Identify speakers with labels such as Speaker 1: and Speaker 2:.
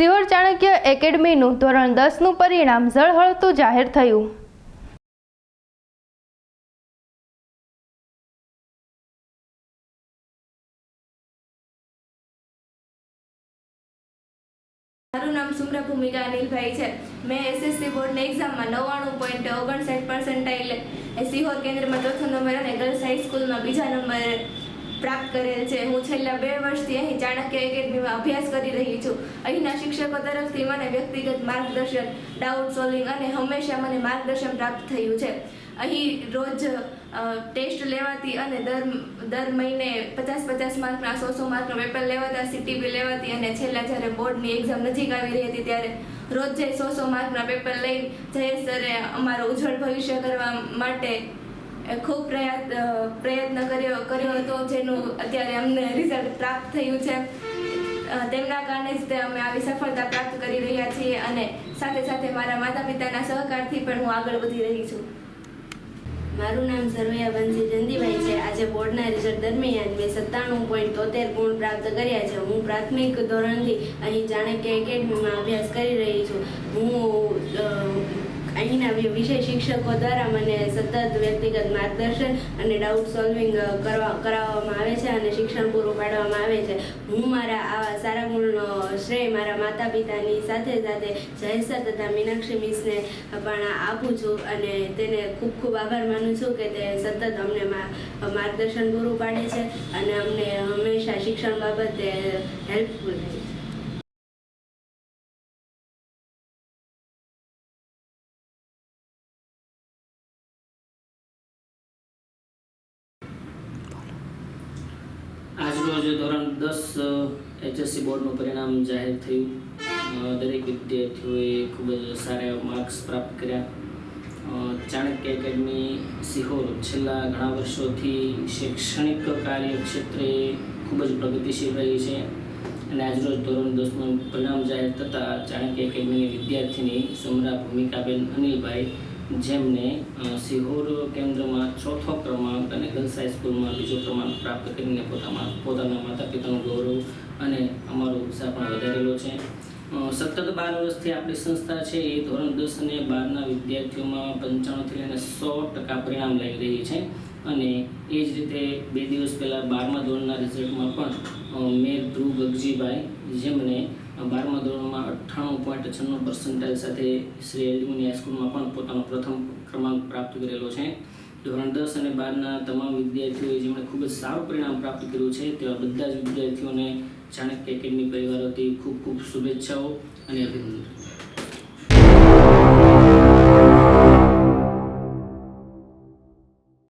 Speaker 1: સિહોર ચાણક્ય એકેડમીનું ધોરણ દસનું પરિણામ ઝળહળતું જાહેર થયું.
Speaker 2: મારું નામ સુમ્રા ભૂમિકા અનિલભાઈ છે. મેં એસએસસી બોર્ડની એક્ઝામમાં નવ્વાણું પોઈન્ટ ઓગણસાઠ પર્સન્ટાઇલ સિહોર કેન્દ્રમાં ચોથો નંબર અને ગર્લ્સ હાઈસ્કૂલમાં બીજા નંબર પ્રાપ્ત કરેલ છે. હું છેલ્લા બે વર્ષથી અહીં ચાણક્ય એકેડમીમાં અભ્યાસ કરી રહી છું. અહીંના શિક્ષકો તરફથી મને વ્યક્તિગત માર્ગદર્શન, ડાઉટ સોલ્વિંગ અને હંમેશા મને માર્ગદર્શન પ્રાપ્ત થયું છે. અહીં રોજ ટેસ્ટ લેવાતી અને દર દર મહિને પચાસ પચાસ માર્કના સો સો માર્કનો પેપર લેવાતા સીટીપી લેવાતી અને છેલ્લા જ્યારે બોર્ડની એક્ઝામ નજીક આવી રહી હતી ત્યારે રોજ જે સો સો માર્કના પેપર લઈ જયેશ સરે અમારો ઉજ્જવળ ભવિષ્ય કરવા માટે ખૂબ પ્રયત્ન કર્યો કર્યો હતો, જેનું અત્યારે અમને રિઝલ્ટ પ્રાપ્ત થયું છે. તેમના કારણે જ અમે આવી સફળતા પ્રાપ્ત કરી રહ્યા છીએ અને સાથે સાથે મારા માતા પિતાના સહકારથી પણ હું આગળ વધી રહી છું.
Speaker 3: મારું નામ સરવૈયા બંસી ચંદીભાઈ છે. આજે બોર્ડના રિઝલ્ટ દરમિયાન મેં સત્તાણું પોઈન્ટ તોતેર ગુણ પ્રાપ્ત કર્યા છે. હું પ્રાથમિક ધોરણથી અહીં ચાણક્ય એકેડમીમાં અભ્યાસ કરી રહી છું. હું અહીંના વિષય શિક્ષકો દ્વારા મને સતત વ્યક્તિગત માર્ગદર્શન અને ડાઉટ સોલ્વિંગ કરવા, કરાવવામાં આવે છે અને શિક્ષણ પૂરું પાડવામાં આવે છે. હું મારા આવા સારા ગુણનો શ્રેય મારા માતા પિતાની સાથે સાથે જયસર તથા મીનાક્ષી મિસને પણ આપું છું અને તેને ખૂબ ખૂબ આભાર માનું છું કે તે સતત અમને માર્ગદર્શન પૂરું પાડે છે અને અમને હંમેશા શિક્ષણ બાબતે હેલ્પફુલ રહે છે.
Speaker 4: આજરોજ ધોરણ દસ એચએસસી બોર્ડનું પરિણામ જાહેર થયું. દરેક વિદ્યાર્થીઓએ ખૂબ જ સારા માર્ક્સ પ્રાપ્ત કર્યા. ચાણક્ય એકેડમી સિહોર છેલ્લા ઘણા વર્ષોથી શૈક્ષણિક કાર્યક્ષેત્રે ખૂબ જ પ્રગતિશીલ રહી છે અને આજરોજ ધોરણ દસનું પરિણામ જાહેર થતાં ચાણક્ય એકેડમીની વિદ્યાર્થીની સમરા ભૂમિકાબેન અનિલભાઈ જેમને સિહોર કેન્દ્રમાં ચોથો ક્રમાંક અને ગર્લ્સ હાઈસ્કૂલમાં બીજો ક્રમાંક પ્રાપ્ત કરીને પોતાના પોતાના માતા પિતાનું ગૌરવ અને અમારો ઉત્સાહ પણ વધારેલો છે. સતત બાર વર્ષથી આપણી સંસ્થા છે, એ ધોરણ દસ અને બારના વિદ્યાર્થીઓમાં પંચાણુંથી લઈને સો ટકા પરિણામ લઈ રહી છે. અને એ જ રીતે બે દિવસ પહેલાં બારમા ધોરણના રિઝલ્ટમાં પણ મેર ધ્રુવ ગગજીભાઈ, જેમણે બારમા ધોરણમાં અઠ્ઠાણું પોઈન્ટ છન્નું પર્સન્ટાઇલ સાથે શ્રી એલ્યુમિની હાઈસ્કૂલમાં પણ પોતાનો પ્રથમ ક્રમાંક પ્રાપ્ત કરેલો છે. ધોરણ દસ અને બારના તમામ વિદ્યાર્થીઓએ જેમણે ખૂબ જ સારું પરિણામ પ્રાપ્ત કર્યું છે, તેવા બધા જ વિદ્યાર્થીઓને ચાણક્ય એકેડમી પરિવાર વતી ખૂબ ખૂબ શુભેચ્છાઓ અને અભિનંદન.